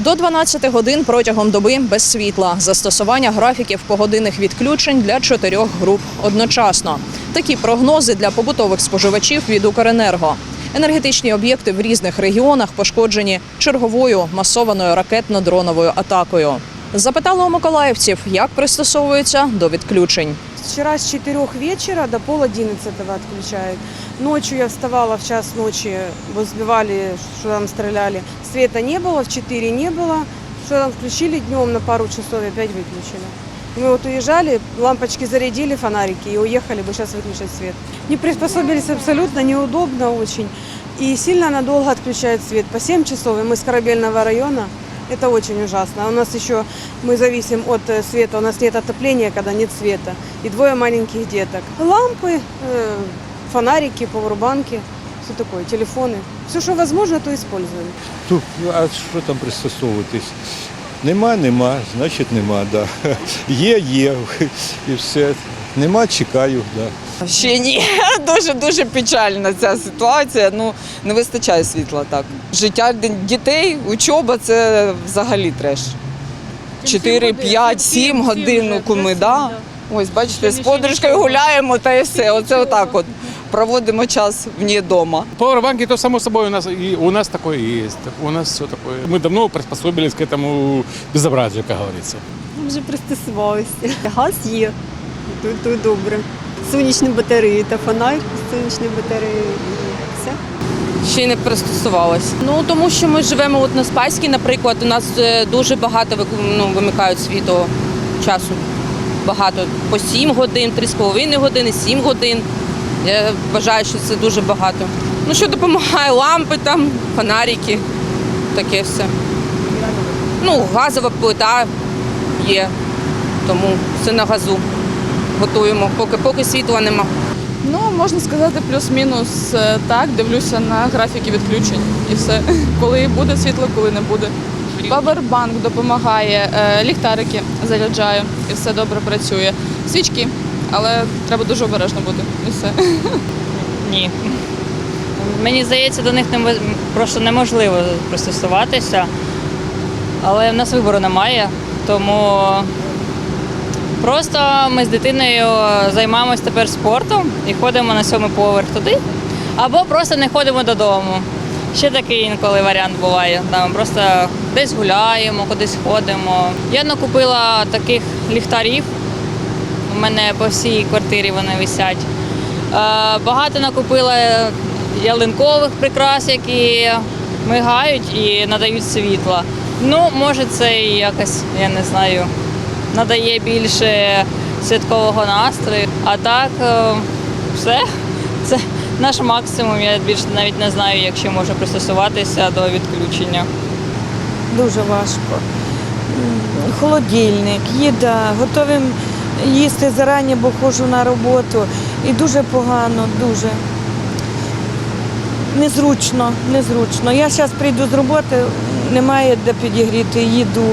До 12 годин протягом доби без світла. Застосування графіків погодинних відключень для чотирьох груп одночасно. Такі прогнози для побутових споживачів від Укренерго. Енергетичні об'єкти в різних регіонах пошкоджені черговою масованою ракетно-дроновою атакою. Запитали у миколаївців, як пристосовуються до відключень. Вчера с 4 вечера до пол одиннадцатого отключают. Ночью я вставала в час ночи, вот сбивали, что там стреляли. Света не было, в 4 не было. Что там включили днем на пару часов и опять выключили. И Мы вот уезжали, лампочки зарядили, фонарики и уехали бы сейчас выключать свет. Не приспособились абсолютно, неудобно очень. И сильно надолго отключают свет. По 7 часов, и мы с корабельного района. Это очень ужасно. А У нас еще мы зависим от э, света. У нас нет отопления, когда нет света. И двое маленьких деток. Лампы, э, фонарики, пауэрбанки, все такое, телефоны. Все, что возможно, то используем. Тут, ну, а що там пристосовуватись? Нема, нема, значить нема, да. Є, є, і все. Нема, чекаю, да. Ще ні. Дуже дуже печальна ця ситуація. Ну не вистачає світла так. Життя дітей, учоба це взагалі треш. 4, 5, 7 годин ну, куми, да? Ось бачите, з подружкою гуляємо та і все. Оце отак от проводимо час вне дома. Пауэрбанки, то само собой у нас и у нас такое есть. У нас все такое. Мы давно приспособились к этому безобразию, как говорится. Вже пристосувалися. Газ є, тут, тут добре. Сонячні батареї та фонарь з сонячної батареї. Все. Ще й не пристосувалась. Ну тому що ми живемо от на Спаській, наприклад, у нас е, дуже багато ну, вимикають світло часу. Багато по 7 годин, 3,5 години, 7 годин. Я вважаю, що це дуже багато. Ну що допомагає? Лампи там, фонарики, таке все. Ну, газова плита є, тому все на газу готуємо, поки, поки світла нема. Ну, можна сказати, плюс-мінус е, так. Дивлюся на графіки відключень і все. Коли буде світло, коли не буде. Павербанк допомагає, е, ліхтарики заряджаю і все добре працює. Свічки, але треба дуже обережно бути. І все. Ні. Мені здається, до них немо- просто неможливо пристосуватися. Але в нас вибору немає, тому просто ми з дитиною займаємось тепер спортом і ходимо на сьомий поверх туди, або просто не ходимо додому. Ще такий інколи варіант буває. Там просто десь гуляємо, кудись ходимо. Я накупила таких ліхтарів. У мене по всій квартирі вони висять. Е, Багато накупила ялинкових прикрас, які мигають і надають світла. Ну, може, це і якось, я не знаю, надає більше святкового настрою. А так, е, все. Це наш максимум. Я більше навіть не знаю, як ще можу пристосуватися до відключення. дуже важко. Холодильник, їда, готовим їсти зарані, бо ходжу на роботу. І дуже погано, дуже. Незручно, незручно. Я зараз прийду з роботи, немає де підігріти їду.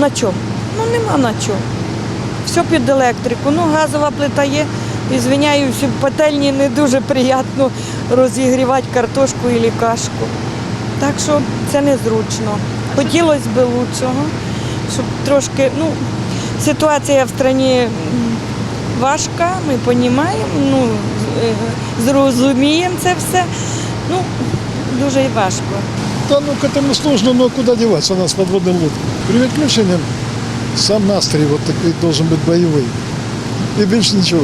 На чому? Ну нема на чому. Все під електрику. Ну, газова плита є. І звиняюся, в пательні не дуже приємно розігрівати картошку і кашку. Так що це незручно. Хотілося б лучшого, щоб трошки, ну, ситуація в країні важка, ми розуміємо, ну, е, зрозуміємо це все. Ну, дуже і важко. Да ну к этому сложно, но куда деваться, у нас подводная лодка. При выключении сам настрой вот такой должен быть боевой. И больше ничего.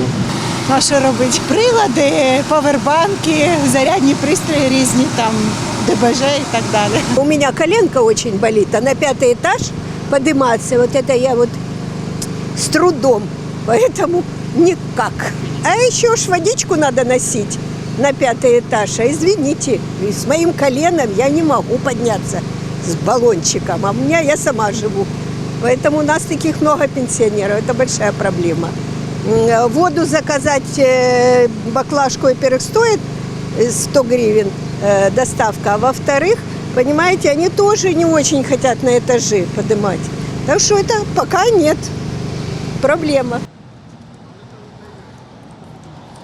А що робити? Прилади, павербанки, зарядні пристрої різні, там, ДБЖ і так далі. У меня коленка очень болит, а на пятый этаж подниматься, вот это я вот с трудом, поэтому никак. А еще ж водичку надо носить на пятый этаж, а извините, и с моим коленом я не могу подняться с баллончиком, а у меня я сама живу. Поэтому у нас таких много пенсионеров, это большая проблема. М, Воду заказать э, баклажку, во-первых, стоит э, 100 гривен э, доставка, а во-вторых, понимаете, они тоже не очень хотят на этажи поднимать. Так что это пока нет. Проблема.